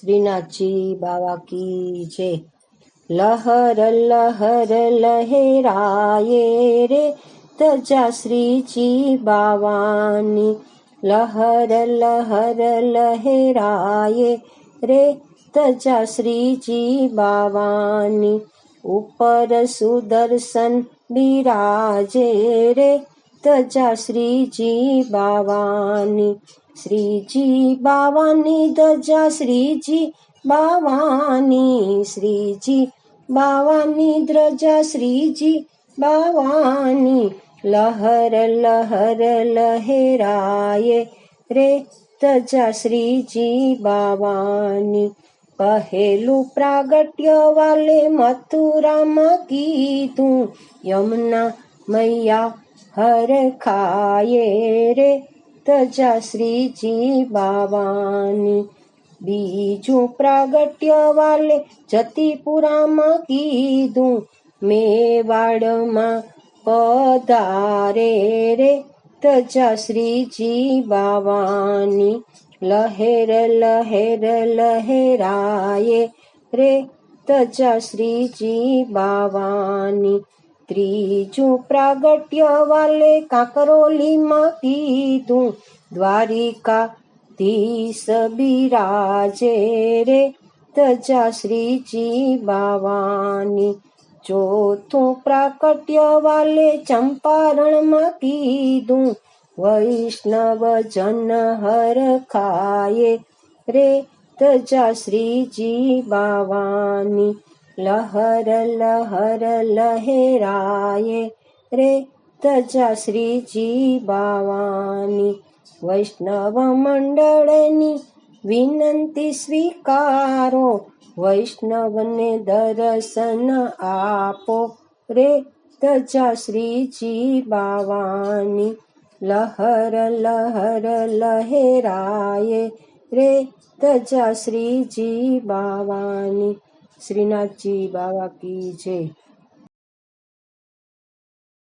શ્રીનાથજી બાવા કી જય. લહર લહર લહેરાયે રે તજા શ્રીજી બાવાની. લહર લહર લહેરાયે રે તજા શ્રીજી બાવાની. ઉપર સુદર્શન બિરાજે રે તજા શ્રીજી બાવાની. શ્રીજી બાવાની ધજા, શ્રીજી બાવાની શ્રીજી બાવાની ધ્રજા શ્રીજી બાવાની. લહર લહર, લહેરાય રે ધજા, શ્રીજી બાવાની. પહેલું પ્રાગટ્ય વાલે મથુરામાં કીધું, યમુના મૈયા હર ખાયે રે તજા શ્રીજી બાવાની બીજું પ્રાગટ્ય વાલે જતીપુરામાં કીધું મેવાડમાં પધારે રે તજા શ્રીજી બાવાની લહેર લહેર લહેરાયે રે તજા શ્રીજી બાવાની ત્રીજું પ્રાગટ્ય વાલે કાંકરોલીમાં કીધું દ્વારિકા ધીસ બિરાજે રે. તજા શ્રીજી બાવાની. ચોથું પ્રાકટ્ય વાલે ચંપારણમાં કીધું વૈષ્ણવ જન હર ખાયે રે. તજા શ્રીજી બાવાની. લહર લહર લહેરાયે રે તજા શ્રીજી બાવાની વૈષ્ણવ મંડળની વિનંતી સ્વીકારો વૈષ્ણવને દર્શન આપો રે તજા શ્રીજી બાવાની લહર લહર લહેરાયે રે તજા શ્રીજી બાવાની શ્રીનાથજી બાવા કી જય.